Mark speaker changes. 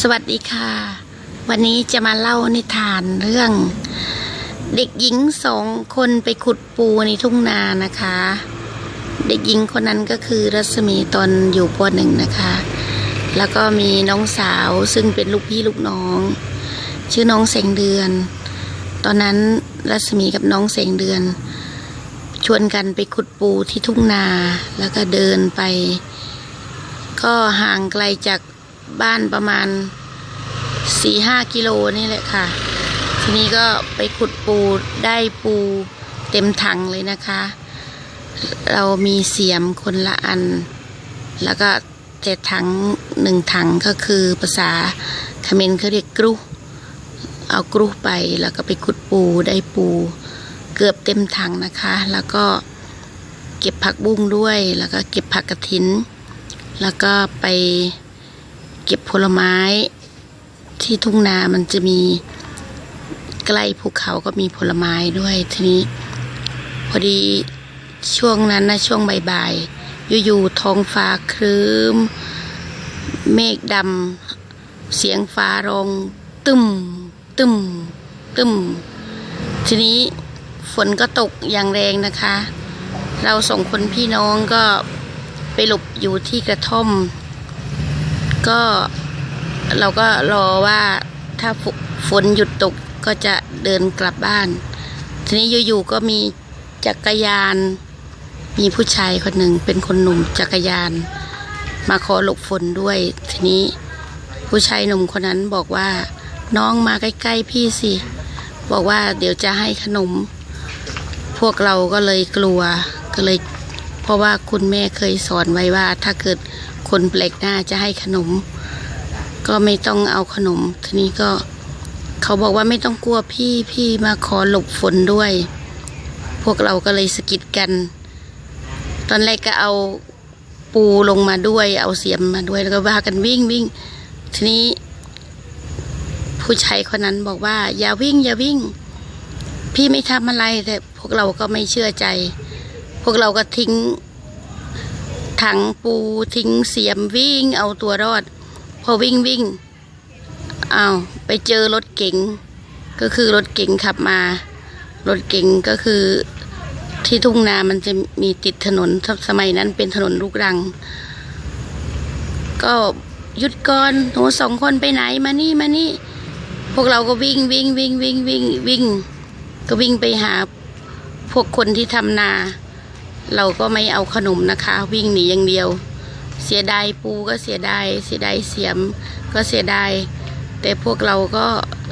Speaker 1: สวัสดีค่ะ วันนี้จะมาเล่านิทานเรื่อง เด็กหญิงสองคนไปขุดปูในทุ่งนานะคะ เด็กหญิงคนนั้นก็คือรัศมีตอนอยู่ปหนึ่งนะคะ แล้วก็มีน้องสาวซึ่งเป็นลูกพี่ลูกน้อง ชื่อน้องแสงเดือน ตอนนั้นรัศมีกับน้องแสงเดือน ชวนกันไปขุดปูที่ทุ่งนาแล้วก็เดินไป ก็ห่างไกลจาก บ้านประมาณสี่ห้ากิโลนี่แหละค่ะ ทีนี้ก็ไปขุดปูได้ปูเต็มถังเลยนะคะ เรามีเสียมคนละอัน แล้วก็แต่ถังหนึ่งถังก็คือภาษาเขมรเขาเรียกกรุเอากรุไปแล้วก็ไปขุดปูได้ปูเกือบเต็มถังนะคะ แล้วก็เก็บผักบุ้งด้วย แล้วก็เก็บผักกระถิน แล้วก็ไป เก็บผลไม้ที่ทุ่งนามันจะมีใกล้ภูเขาก็มีผลไม้ด้วยทีนี้ พอดีช่วงนั้นนะช่วงบ่ายๆอยู่ๆท้องฟ้าครึ้ม เมฆดำเสียงฟ้าร้องตึมตึมตึมทีนี้ฝนก็ตกอย่างแรงนะคะ เราสองคนพี่น้องก็ไปหลบอยู่ที่กระท่อม ก็เราก็รอว่าถ้าฝนหยุดตกก็จะเดินกลับบ้าน ทีนี้อยู่ๆก็มีจักรยาน มีผู้ชายคนหนึ่งเป็นคนหนุ่มจักรยาน มาขอหลบฝนด้วย ทีนี้ผู้ชายหนุ่มคนนั้นบอกว่าน้องมาใกล้ๆพี่สิ บอกว่าเดี๋ยวจะให้ขนม พวกเราก็เลยกลัวก็เลย เพราะว่าคุณแม่เคยสอนไว้ว่าถ้าเกิด คนแปลกหน้าจะให้ขนม ก็ไม่ต้องเอาขนม ทีนี้ก็เขาบอกว่าไม่ต้องกลัวพี่พี่มาขอหลบฝนด้วย พวกเราก็เลยสะกิดกัน ตอนแรกก็เอาปูลงมาด้วย เอาเสียมมาด้วยแล้วก็ว่ากันวิ่งวิ่ง ทีนี้ ผู้ชายคนนั้นบอกว่า อย่าวิ่ง อย่าวิ่ง พี่ไม่ทำอะไรแต่พวกเราก็ไม่เชื่อใจ พวกเราก็ทิ้ง ถังปูทิ้งเสียมวิ่งเอาตัวรอด พอวิ่งวิ่งอ้าวไปเจอรถเก๋งก็คือรถเก๋งขับมา รถเก๋งก็คือที่ทุ่งนามันจะมีติดถนนสมัยนั้นเป็นถนนลูกรัง ก็หยุดก่อนหนูสองคนไปไหนมานี่มานี่ พวกเราก็วิ่งวิ่งวิ่งวิ่งวิ่งวิ่ง ก็วิ่งไปหาพวกคนที่ทำนา เราก็ไม่เอาขนมนะคะ วิ่งหนีอย่างเดียว เสียดายปูก็เสียดายเสียดายเสียมก็เสียดายแต่พวกเราก็